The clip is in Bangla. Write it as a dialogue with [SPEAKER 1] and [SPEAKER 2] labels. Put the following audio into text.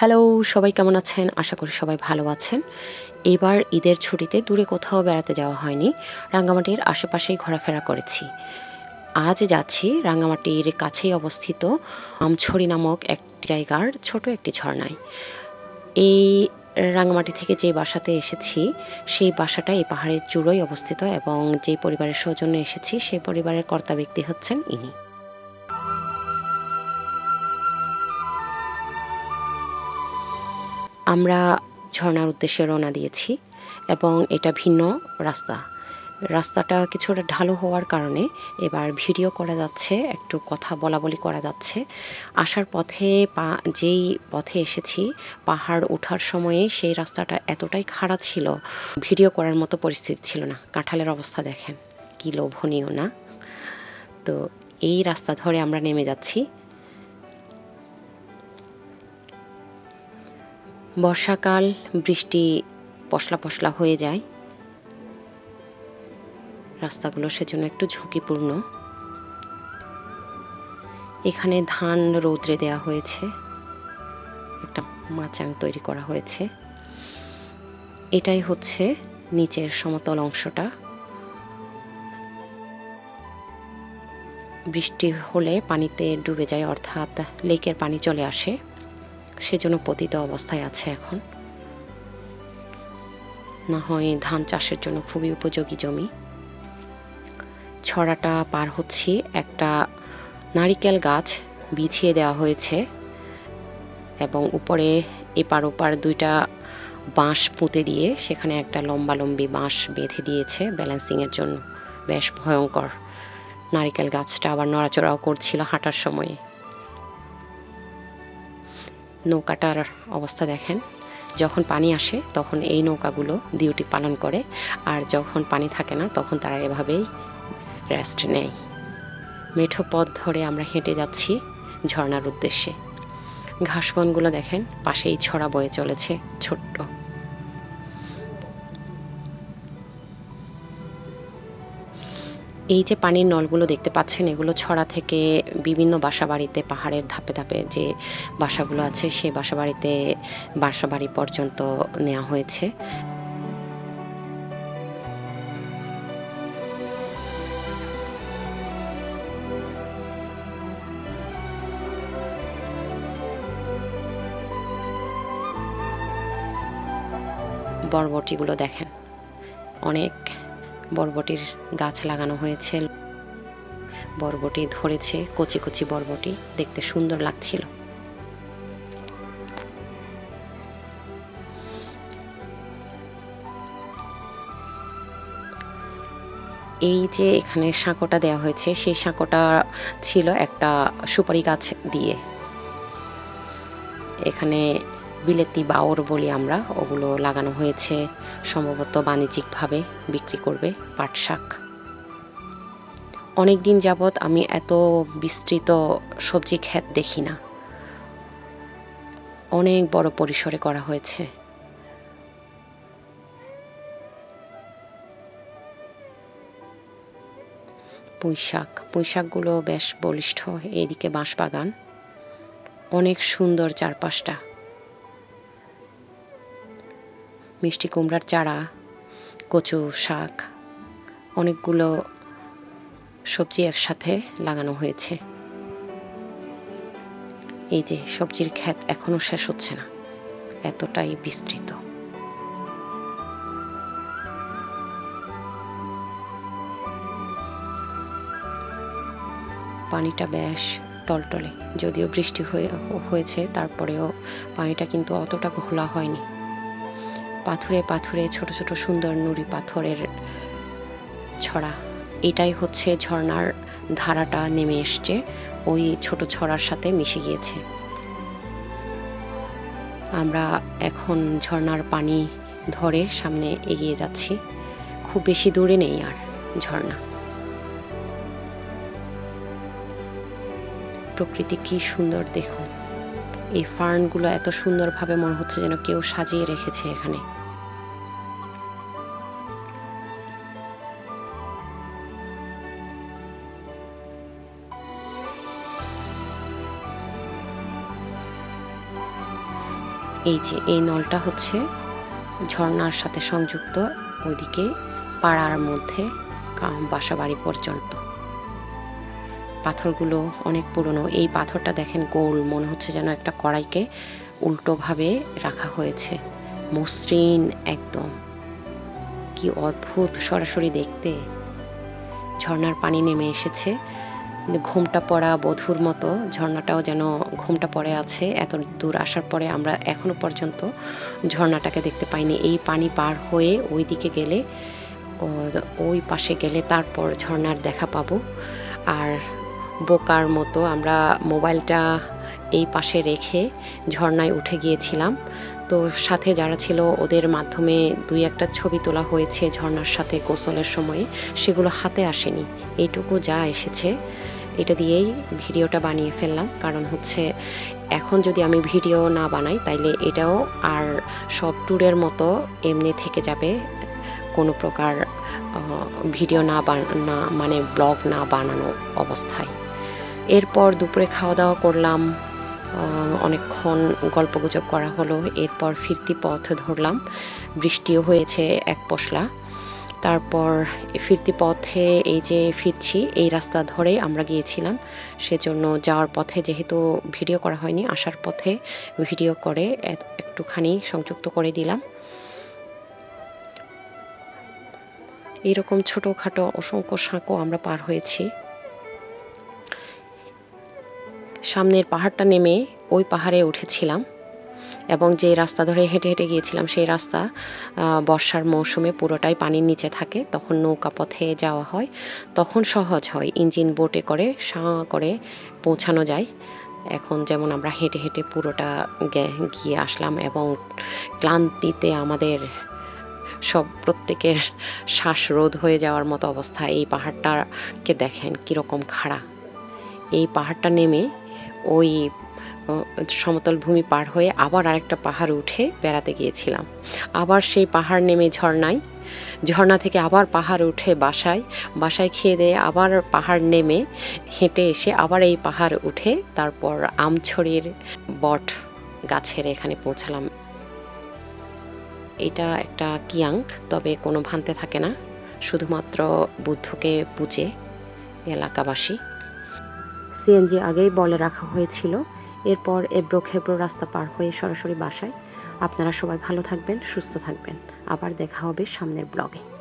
[SPEAKER 1] হ্যালো সবাই কেমন আছেন? আশা করি সবাই ভালো আছেন। এবার ঈদের ছুটিতে দূরে কোথাও বেড়াতে যাওয়া হয়নি, রাঙ্গামাটির আশেপাশেই ঘোরাফেরা করেছি। আজ যাচ্ছি রাঙ্গামাটির কাছেই অবস্থিত আমছড়ি নামক এক জায়গার ছোট একটি ঝর্ণায়। এই রাঙ্গামাটি থেকে যে বাসাতে এসেছি, সেই বাসাটা এই পাহাড়ের চূড়োয় অবস্থিত এবং যে পরিবারের সৌজন্যে এসেছি, সেই পরিবারের কর্তা ব্যক্তি হচ্ছেন ইনি। আমরা ঝর্ণার উদ্দেশ্যে রওনা দিয়েছি এবং এটা ভিন্ন রাস্তা। রাস্তাটা কিছুটা ঢালু হওয়ার কারণে এবার ভিডিও করা যাচ্ছে, একটু কথা বলা বলি করা যাচ্ছে। আসার পথে পা, যেই পথে এসেছি, পাহাড় ওঠার সময়ে সেই রাস্তাটা এতটাই খারাপ ছিল, ভিডিও করার মতো পরিস্থিতি ছিল না। কাঁঠালের অবস্থা দেখেন, কী লোভনীয় না? তো এই রাস্তা ধরে আমরা নেমে যাচ্ছি। বর্ষাকাল, বৃষ্টি পশলা পশলা হয়ে যায়। রাস্তাগুলো সেজন্য একটু ঝুঁকিপূর্ণ। এখানে ধান রৌদ্রে দেওয়া হয়েছে। একটা মাচাং তৈরি করা হয়েছে। এটাই হচ্ছে নিচের সমতল অংশটা। বৃষ্টি হলে পানিতে ডুবে যায়, অর্থাৎ লেকের পানি চলে আসে। সেজন্য পতিত অবস্থায় আছে এখন। না হয় ধান চাষের জন্য খুবই উপযোগী জমি। ছড়াটা পার হচ্ছি, একটা নারিকেল গাছ বিছিয়ে দেওয়া হয়েছে এবং উপরে এপার ওপার দুইটা বাঁশ পুঁতে দিয়ে সেখানে একটা লম্বা লম্বি বাঁশ বেঁধে দিয়েছে, ব্যালেন্সিংয়ের জন্য। বেশ ভয়ঙ্কর। নারিকেল গাছটা আবার নড়াচড়াও করছিল হাঁটার সময়ে। নৌকাটার অবস্থা দেখেন। যখন পানি আসে, তখন এই নৌকাগুলো ডিউটি পালন করে। আর যখন পানি থাকে না, তখন তারা এভাবেই রেস্ট নেয়। মেঠো পথ ধরে আমরা হেঁটে যাচ্ছি ঝর্নার উদ্দেশ্যে। ঘাসবনগুলো দেখেন, পাশেই ছড়া বয়ে চলেছে ছোট্ট। এই যে পানির নলগুলো দেখতে পাচ্ছেন, এগুলো ছড়া থেকে বিভিন্ন বাসা বাড়িতে পাহাড়ের ধাপে ধাপে যে বাসাগুলো আছে সেই বাসা বাড়িতে বাসা বাড়ি পর্যন্ত নেওয়া হয়েছে। বরবটিগুলো দেখেন, অনেক বরবটির গাছ লাগানো হয়েছে। বরবটি ধরেছে, কচি কচি বরবটি, দেখতে সুন্দর লাগছিল। এই যে এখানে সাঁকোটা দেওয়া হয়েছে, সেই সাঁকোটা ছিল একটা সুপারি গাছ দিয়ে। এখানে বিলেতি বাওর বলি আমরা, ওগুলো লাগানো হয়েছে, সম্ভবত বাণিজ্যিকভাবে বিক্রি করবে পাট শাক। অনেক দিন যাবৎ আমি এত বিস্তৃত সবজি ক্ষেত দেখি না। অনেক বড় পরিসরে করা হয়েছে। পুঁইশাক পুঁইশাকগুলো বেশ বলিষ্ঠ, এইদিকে বাঁশবাগান। অনেক সুন্দর চারপাশটা। মিষ্টি কুমড়ার চারা, কচু শাক, অনেকগুলো সবজি একসাথে লাগানো হয়েছে। এই যে সবজির ক্ষেত এখনও শেষ হচ্ছে না, এতটাই বিস্তৃত। পানিটা বেশ টলটলে, যদিও বৃষ্টি হয়ে, হয়েছে, তারপরেও পানিটা কিন্তু অতটা ঘোলা হয়নি। পাথুরে পাথুরে ছোট ছোট সুন্দর নুড়ি পাথরের ছড়া। এটাই হচ্ছে ঝর্ণার ধারাটা নেমে এসছে। ওই ছোট ছড়ার সাথে মিশে গিয়েছে। আমরা এখন ঝর্ণার পানি ধরে সামনে এগিয়ে যাচ্ছি। খুব বেশি দূরে নেই আর ঝর্ণা। প্রকৃতি কি সুন্দর দেখুন। এই ফার্নগুলো এত সুন্দরভাবে মনে হচ্ছে যেন কেউ সাজিয়ে রেখেছে এখানে। এই যে, এই নলটা হচ্ছে ঝর্ণার সাথে সংযুক্ত, ওইদিকে পাড়ার মধ্যে বাসা বাড়ি পর্যন্ত। পাথরগুলো অনেক পুরনো। এই পাথরটা দেখেন গোল, মনে হচ্ছে যেন একটা কড়াইকে উল্টোভাবে রাখা হয়েছে। মসৃণ একদম। কি অদ্ভুত সরাসরি দেখতে। ঝর্ণার পানি নেমে এসেছে। ঘুমটা পড়া বধুর মতো, ঝর্ণাটাও যেন ঘুমটা পড়ে আছে, এত দূর আসার পরে আমরা এখনও পর্যন্ত ঝর্ণাটাকে দেখতে পাইনি। এই পানি পার হয়ে ওই দিকে গেলে ওই পাশে গেলে তারপর ঝর্ণার দেখা পাবো। আর বোকার মতো আমরা মোবাইলটা এই পাশে রেখে ঝর্ণায় উঠে গিয়েছিলাম। তো সাথে যারা ছিল ওদের মাধ্যমে দুই একটা ছবি তোলা হয়েছে ঝর্ণার সাথে গোসলের সময়ে, সেগুলো হাতে আসেনি। এইটুকু যা এসেছে। এটা দিয়েই ভিডিওটা বানিয়ে ফেললাম। কারণ হচ্ছে, এখন যদি আমি ভিডিও না বানাই, তাইলে এটাও আর সব ট্যুরের মতো এমনি থেকে যাবে। কোনো প্রকার ভিডিও না না মানে ব্লগ না বানানো অবস্থায়। এরপর দুপুরে খাওয়া দাওয়া করলাম অনেকক্ষণ গল্পগুজব করা হলো। এরপর ফিরতি পথ ধরলাম। বৃষ্টিও হয়েছে এক পশলা। তারপর ফিরতি পথে এই যে ফিরছি, এই রাস্তা ধরে আমরা গিয়েছিলাম। সেজন্য যাওয়ার পথে যেহেতু ভিডিও করা হয়নি, আসার পথে ভিডিও করে একটুখানি সংযুক্ত করে দিলাম। এরকম ছোটোখাটো অসংখ্য সাঁকো আমরা পার হয়েছি। সামনের পাহাড়টা নেমে ওই পাহাড়ে উঠেছিলাম। এবং যে রাস্তা ধরে হেঁটে হেঁটে গিয়েছিলাম, সেই রাস্তা বর্ষার মৌসুমে পুরোটাই পানির নিচে থাকে। তখন নৌকা পথে যাওয়া হয়। তখন সহজ হয়, ইঞ্জিন বোটে করে, সাঁ, করে পৌঁছানো যায়। এখন যেমন আমরা হেঁটে হেঁটে পুরোটা গিয়ে আসলাম এবং ক্লান্তিতে আমাদের সব প্রত্যেকের শ্বাসরোধ হয়ে যাওয়ার মতো অবস্থা। এই পাহাড়টাকে দেখেন কীরকম খাড়া। এই পাহাড়টা নেমে ওই সমতল ভূমি পার হয়ে আবার আরেকটা পাহাড় উঠে বেড়াতে গিয়েছিলাম। আবার সেই পাহাড় নেমে ঝর্ণায়, ঝর্ণা থেকে আবার পাহাড় উঠে বাসায় বাসায় খেয়ে দিয়ে আবার পাহাড় নেমে হেঁটে এসে আবার এই পাহাড় উঠে তারপর আমছড়ির বট গাছের এখানে পৌঁছালাম। এটা একটা কিয়াং, তবে কোনো ভান্তে থাকে না, শুধুমাত্র বুদ্ধকে পূজে এলাকাবাসী। সিএনজি আগেই বলে রাখা হয়েছিল এরপর এবড়ো খেবড়ো রাস্তা পার হয়ে সরাসরি বাসায়। আপনারা সবাই ভালো থাকবেন, সুস্থ থাকবেন। আবার দেখা হবে সামনের ব্লগে।